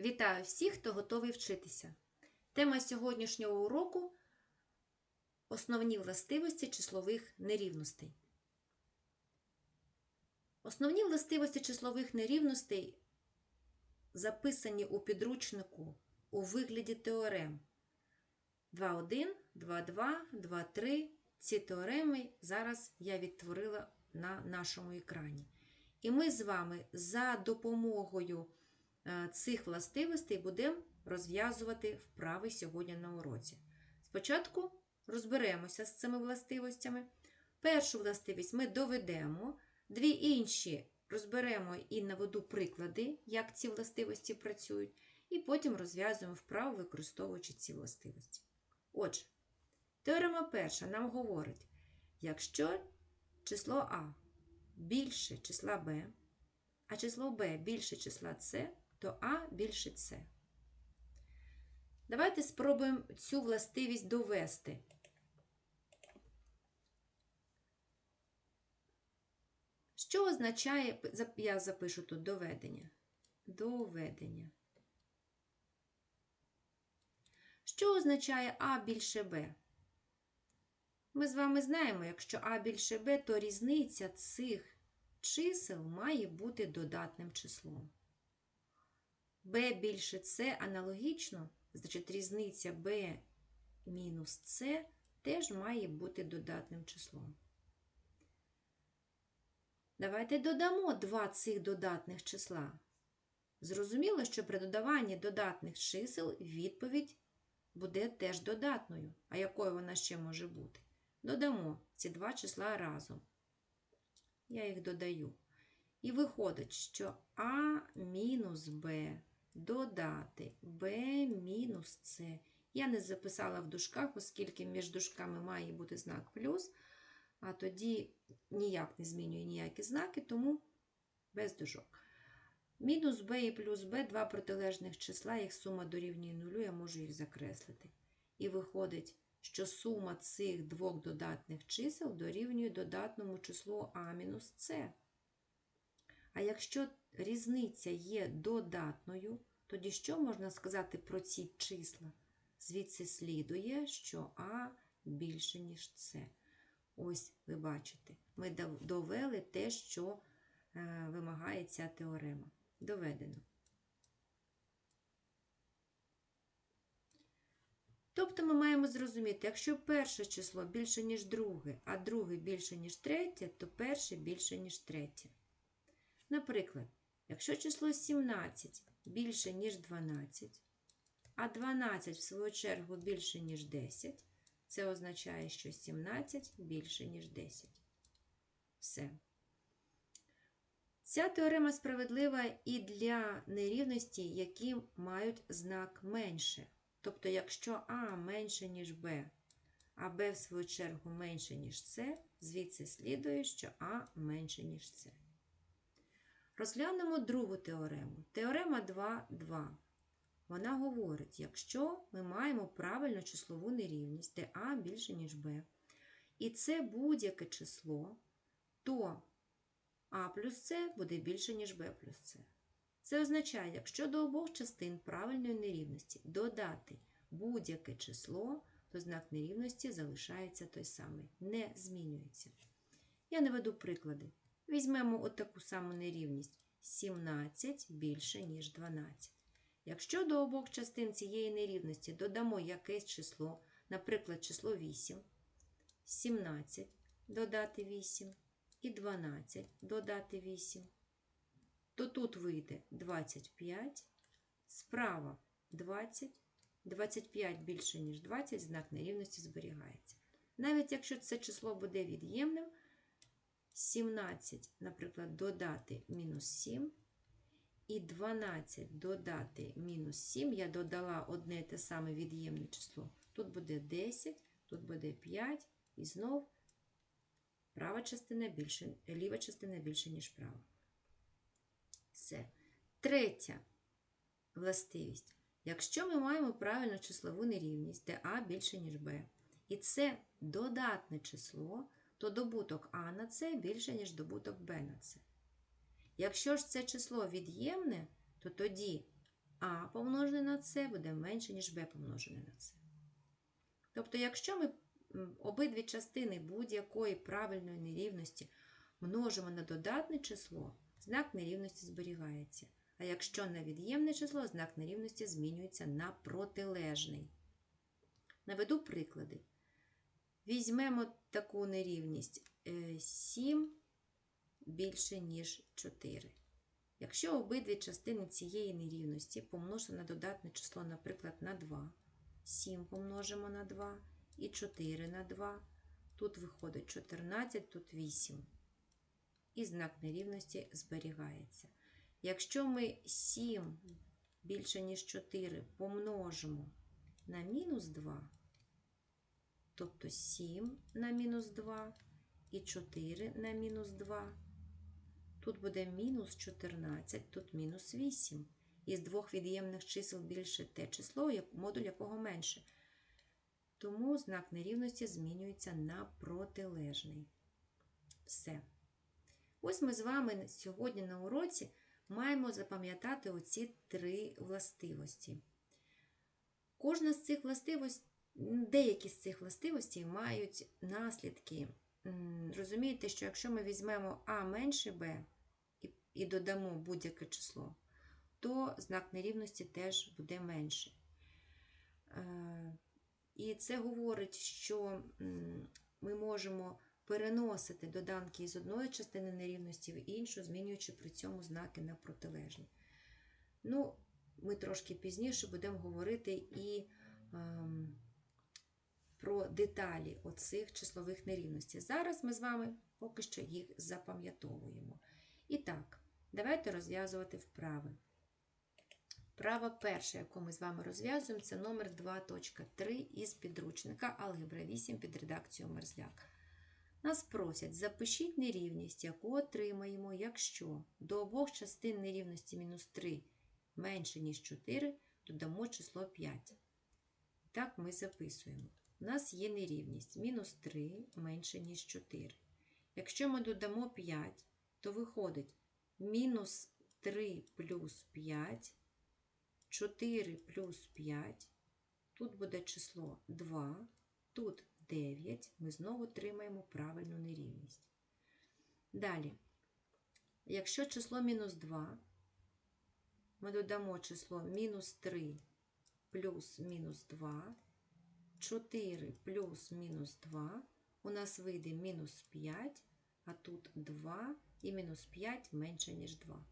Вітаю всіх, хто готовий вчитися. Тема сьогоднішнього уроку основні властивості числових нерівностей. Основні властивості числових нерівностей записані у підручнику у вигляді теорем 2.1, 2.2, 2.3. Ці теореми зараз я відтворила на нашому екрані. І ми з вами за допомогою цих властивостей будемо розв'язувати вправи сьогодні на уроці. Спочатку розберемося з цими властивостями. Першу властивість ми доведемо, дві інші розберемо і наведу приклади, як ці властивості працюють, і потім розв'язуємо вправу, використовуючи ці властивості. Отже, теорема перша нам говорить, якщо число А більше числа b, а число b більше числа c, то А більше С. Давайте спробуємо цю властивість довести. Що означає, я запишу тут доведення. Доведення. Що означає А більше Б? Ми з вами знаємо, якщо А більше Б, то різниця цих чисел має бути додатним числом. Б більше С аналогічно, значить різниця Б мінус С теж має бути додатним числом. Давайте додамо два цих додатних числа. Зрозуміло, що при додаванні додатних чисел відповідь буде теж додатною. А якою вона ще може бути? Додамо ці два числа разом. Я їх додаю. І виходить, що А мінус Б додати Б мінус С. Я не записала в дужках, оскільки між дужками має бути знак плюс, а тоді ніяк не змінює ніякі знаки, тому без дужок. Мінус b і плюс b два протилежних числа, їх сума дорівнює нулю, я можу їх закреслити. І виходить, що сума цих двох додатних чисел дорівнює додатному числу а мінус С. А якщо різниця є додатною, тоді що можна сказати про ці числа? Звідси слідує, що А більше, ніж С. Ось ви бачите, ми довели те, що е, вимагає ця теорема. Доведено. Тобто ми маємо зрозуміти, якщо перше число більше, ніж друге, а друге більше, ніж третє, то перше більше, ніж третє. Наприклад, якщо число 17 більше, ніж 12, а 12, в свою чергу, більше, ніж 10, це означає, що 17 більше, ніж 10. Все. Ця теорема справедлива і для нерівності, які мають знак менше. Тобто, якщо А менше, ніж Б, а Б, в свою чергу, менше, ніж С, звідси слідує, що А менше, ніж С. Розглянемо другу теорему. Теорема 2, 2. Вона говорить, якщо ми маємо правильну числову нерівність, де А більше, ніж Б, і це будь-яке число, то А плюс С буде більше, ніж Б плюс С. Це означає, якщо до обох частин правильної нерівності додати будь-яке число, то знак нерівності залишається той самий, не змінюється. Я наведу приклади. Візьмемо таку саму нерівність 17 більше, ніж 12. Якщо до обох частин цієї нерівності додамо якесь число, наприклад, число 8, 17 додати 8 і 12 додати 8, то тут вийде 25, справа 20, 25 більше, ніж 20, знак нерівності зберігається. Навіть якщо це число буде від'ємним, 17, наприклад, додати мінус 7, і 12 додати мінус 7, я додала одне те саме від'ємне число. Тут буде 10, тут буде 5, і знов права частина більше, ліва частина більше, ніж права. Все. Третя властивість. Якщо ми маємо правильну числову нерівність, де А більше, ніж Б, і це додатне число, то добуток А на С більше, ніж добуток Б на С. Якщо ж це число від'ємне, то тоді А помножене на С буде менше, ніж Б помножене на С. Тобто, якщо ми обидві частини будь-якої правильної нерівності множимо на додатне число, знак нерівності зберігається. А якщо на від'ємне число, знак нерівності змінюється на протилежний. Наведу приклади. Візьмемо таку нерівність е, 7 більше, ніж 4. Якщо обидві частини цієї нерівності помножити на додатне число, наприклад, на 2, 7 помножимо на 2 і 4 на 2, тут виходить 14, тут 8. І знак нерівності зберігається. Якщо ми 7 більше, ніж 4 помножимо на мінус 2, тобто 7 на мінус 2 і 4 на мінус 2, тут буде мінус 14, тут мінус 8. Із двох від'ємних чисел більше те число, модуль якого менше. Тому знак нерівності змінюється на протилежний. Все. Ось ми з вами сьогодні на уроці маємо запам'ятати оці три властивості. Кожна з цих властивостей, деякі з цих властивостей мають наслідки. Розумієте, що якщо ми візьмемо А менше Б і, додамо будь-яке число, то знак нерівності теж буде менше. Е, І це говорить, що ми можемо переносити доданки із одної частини нерівності в іншу, змінюючи при цьому знаки на протилежні. Ну, ми трошки пізніше будемо говорити і ем, про деталі оцих числових нерівностей. Зараз ми з вами поки що їх запам'ятовуємо. І так, давайте розв'язувати вправи. Вправа перша, яку ми з вами розв'язуємо, це номер 2.3 із підручника Алгебра 8 під редакцією Мерзляк. Нас просять, запишіть нерівність, яку отримаємо, якщо до обох частин нерівності мінус 3 менше, ніж 4, додамо число 5. Так ми записуємо. У нас є нерівність мінус 3 менше, ніж 4. Якщо ми додамо 5, то виходить мінус 3 плюс 5, 4 плюс 5, тут буде число 2, тут 9, ми знову отримаємо правильну нерівність. Далі, якщо число мінус 2, ми додамо число мінус 3 плюс мінус 2, 4 плюс мінус 2, у нас вийде мінус 5, а тут 2 і мінус 5 менше, ніж 2.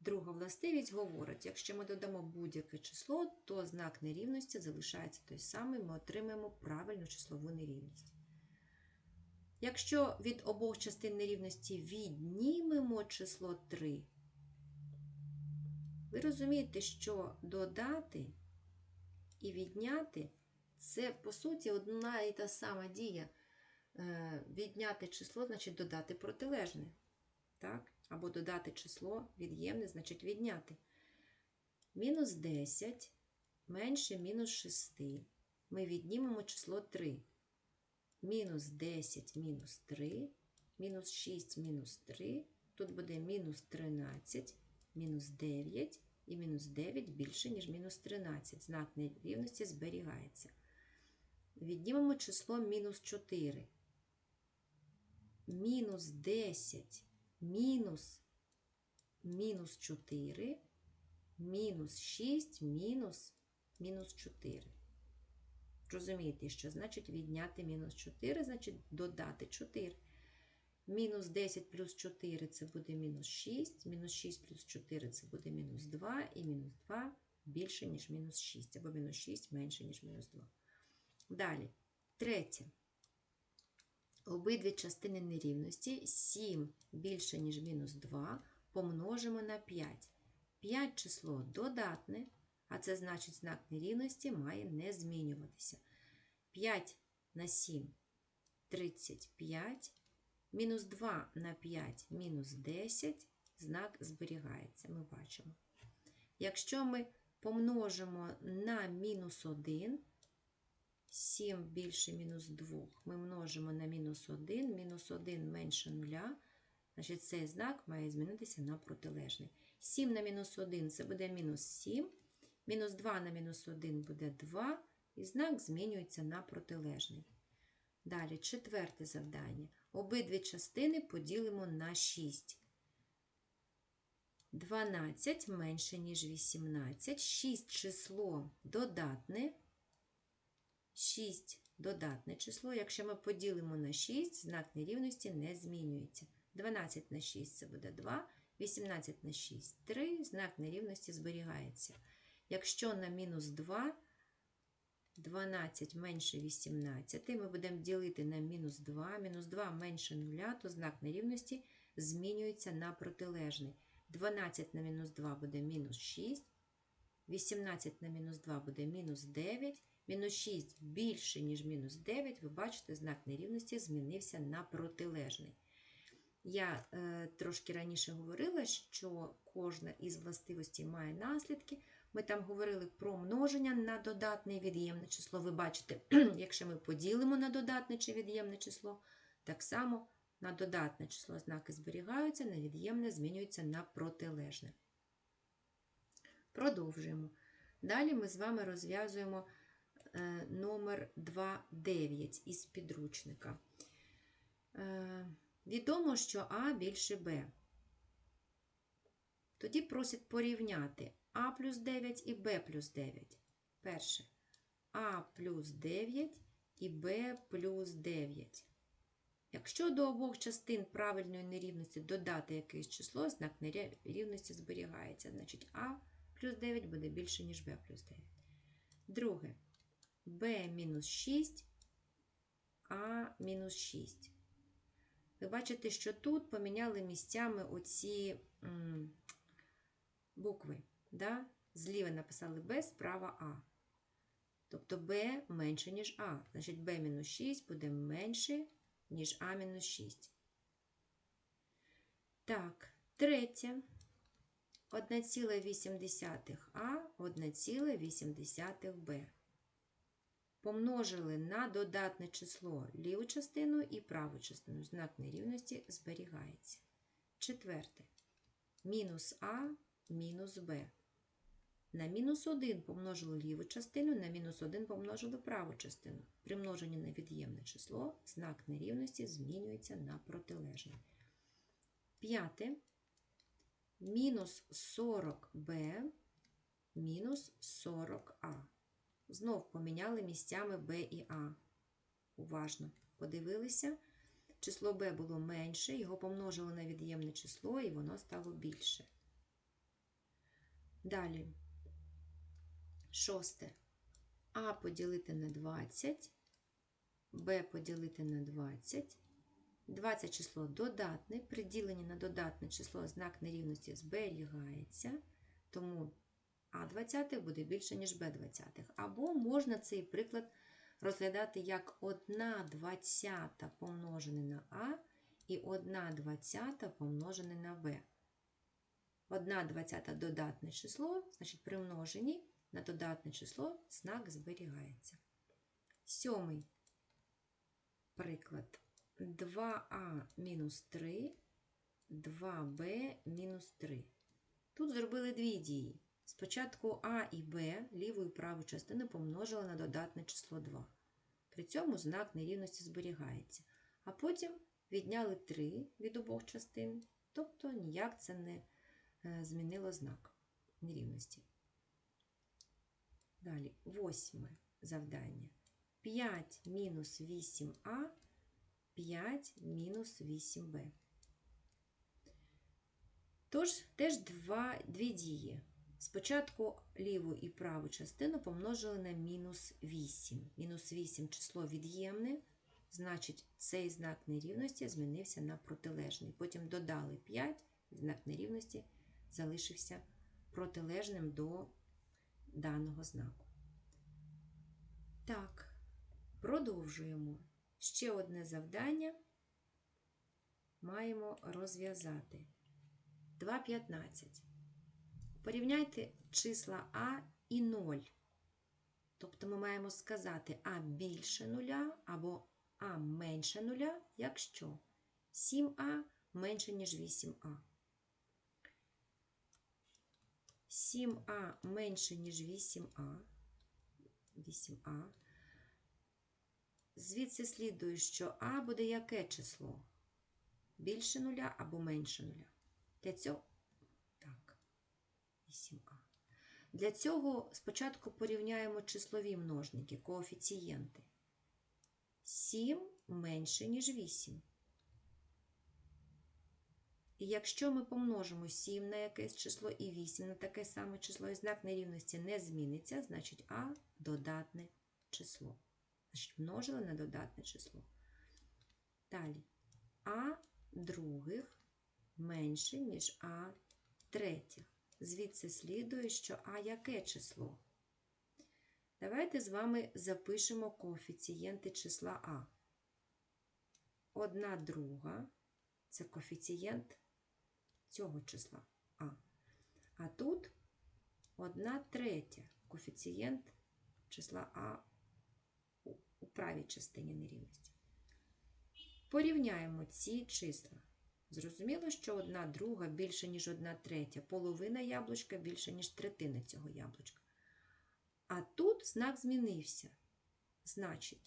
Друга властивість говорить, якщо ми додамо будь-яке число, то знак нерівності залишається той самий, ми отримаємо правильну числову нерівність. Якщо від обох частин нерівності віднімемо число 3, ви розумієте, що додати і відняти це, по суті, одна і та сама дія. Е, Відняти число, значить додати протилежне. Так? Або додати число від'ємне, значить відняти. Мінус 10 менше мінус 6. Ми віднімемо число 3. Мінус 10 мінус 3, мінус 6 мінус 3. Тут буде мінус 13, мінус 9 і мінус 9 більше, ніж мінус 13. Знак нерівності зберігається. Віднімемо число мінус 4. Мінус 10 мінус мінус 4, мінус 6, мінус мінус 4. Розумієте, що значить відняти мінус 4, значить додати 4. Мінус 10 плюс 4 це буде мінус 6, мінус 6 плюс 4 це буде мінус 2, і мінус 2 більше, ніж мінус 6, або мінус 6 менше, ніж мінус 2. Далі, третє. Обидві частини нерівності 7 більше, ніж мінус 2, помножимо на 5. 5 число додатне, а це значить знак нерівності має не змінюватися. 5 на 7 35, мінус 2 на 5 мінус 10, знак зберігається, ми бачимо. Якщо ми помножимо на мінус 1, 7 більше мінус 2 ми множимо на мінус 1, мінус 1 менше 0, значить цей знак має змінитися на протилежний. 7 на мінус 1 це буде мінус 7. Мінус 2 на мінус 1 буде 2. І знак змінюється на протилежний. Далі, четверте завдання. Обидві частини поділимо на 6. 12 менше, ніж 18. 6 число додатне. 6 додатне число. Якщо ми поділимо на 6, знак нерівності не змінюється. 12 на 6 це буде 2, 18 на 6 3, знак нерівності зберігається. Якщо на мінус 2, 12 менше 18, ми будемо ділити на мінус 2, мінус 2 менше 0, то знак нерівності змінюється на протилежний. 12 на мінус 2 буде мінус 6, 18 на мінус 2 буде мінус 9, мінус 6 більше, ніж мінус 9, ви бачите, знак нерівності змінився на протилежний. Я е, трошки раніше говорила, що кожна із властивостей має наслідки. Ми там говорили про множення на додатне і від'ємне число. Ви бачите, якщо ми поділимо на додатне чи від'ємне число, так само на додатне число знаки зберігаються, на від'ємне змінюються на протилежне. Продовжуємо. Далі ми з вами розв'язуємо номер 2,9 із підручника. Е, відомо, що А більше Б. Тоді просять порівняти А плюс 9 і Б плюс 9. Перше. А плюс 9 і Б плюс 9. Якщо до обох частин правильної нерівності додати якесь число, знак нерівності зберігається. Значить, А плюс 9 буде більше, ніж Б плюс 9. Друге. Б мінус 6, А мінус 6. Ви бачите, що тут поміняли місцями оці букви. Да? Зліва написали Б, справа А. Тобто Б менше, ніж А. Значить, мінус 6 буде менше, ніж А мінус 6. Так, третє. 1,8 А, 1,8 Б. Помножили на додатне число ліву частину і праву частину. Знак нерівності зберігається. Четверте. Мінус А мінус Б. На мінус 1 помножили ліву частину, на мінус 1 помножили праву частину. При множенні на від'ємне число знак нерівності змінюється на протилежне. П'яте. Мінус 40b мінус 40а. Знов поміняли місцями b і А. Уважно подивилися. Число b було менше, його помножили на від'ємне число, і воно стало більше. Далі. Шосте. А поділити на 20, Б поділити на 20. 20 число додатне, при діленні на додатне число знак нерівності зберігається, тому А20 буде більше, ніж Б20. Або можна цей приклад розглядати як 1 двадцята помножене на А і 1 двадцята помножене на Б. 1 двадцята додатне число, значить при множенні на додатне число знак зберігається. Сьомий приклад. 2а мінус 3, 2b мінус 3. Тут зробили дві дії. Спочатку А і Б ліву і праву частину помножили на додатне число 2. При цьому знак нерівності зберігається. А потім відняли 3 від обох частин, тобто ніяк це не змінило знак нерівності. Далі, восьме завдання. 5 мінус 8а 5 мінус 8b. Тож, теж два, дві дії. Спочатку ліву і праву частину помножили на мінус 8. Мінус 8 число від'ємне, значить, цей знак нерівності змінився на протилежний. Потім додали 5, знак нерівності залишився протилежним до даного знаку. Так, продовжуємо. Ще одне завдання маємо розв'язати. 2,15. Порівняйте числа А і 0. Тобто ми маємо сказати А більше нуля або А менше нуля, якщо 7А менше, ніж 8А. 7а менше, ніж 8а. 8а. Звідси слідує, що а буде яке число? Більше нуля або менше нуля. Для цього 8а. Для цього спочатку порівняємо числові множники, коефіцієнти. 7 менше, ніж 8. І якщо ми помножимо 7 на якесь число і 8 на таке саме число, і знак нерівності не зміниться, значить А додатне число. Значить, множили на додатне число. Далі. А других менше, ніж А третіх. Звідси слідує, що А яке число? Давайте з вами запишемо коефіцієнти числа А. Одна друга це коефіцієнт цього числа А. А тут одна третя коефіцієнт числа А у- правій частині нерівності. Порівняємо ці числа. Зрозуміло, що одна друга більше, ніж одна третя, половина яблучка більше, ніж третина цього яблучка. А тут знак змінився. Значить,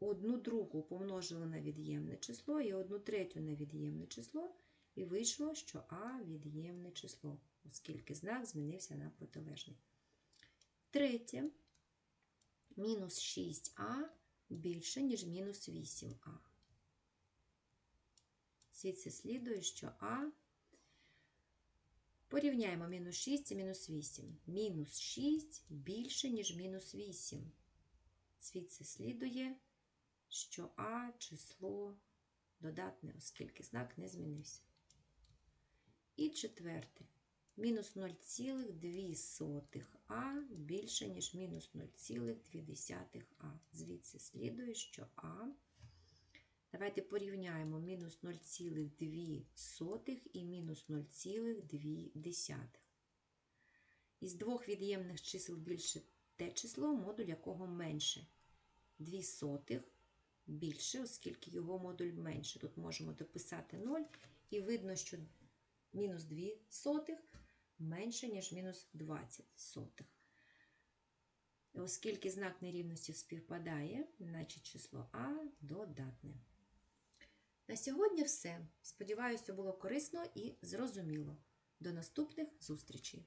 одну другу помножили на від'ємне число і одну третю на від'ємне число, і вийшло, що А від'ємне число, оскільки знак змінився на протилежний. Третє. Мінус 6а більше, ніж мінус 8а. Звідси слідує, що А порівняємо мінус 6 і мінус 8. Мінус 6 більше, ніж мінус 8. Звідси слідує, що А число додатне, оскільки знак не змінився. І четверте. Мінус 0,2а більше, ніж мінус 0,2а. Звідси слідує, що А. Давайте порівняємо мінус 0,2 і мінус 0,2. Із двох від'ємних чисел більше те число, модуль якого менше. 2 сотих більше, оскільки його модуль менше. Тут можемо дописати 0, і видно, що мінус 2 сотих менше, ніж мінус 20 сотих. Оскільки знак нерівності співпадає, значить число А додатне. На сьогодні все. Сподіваюся, було корисно і зрозуміло. До наступних зустрічей!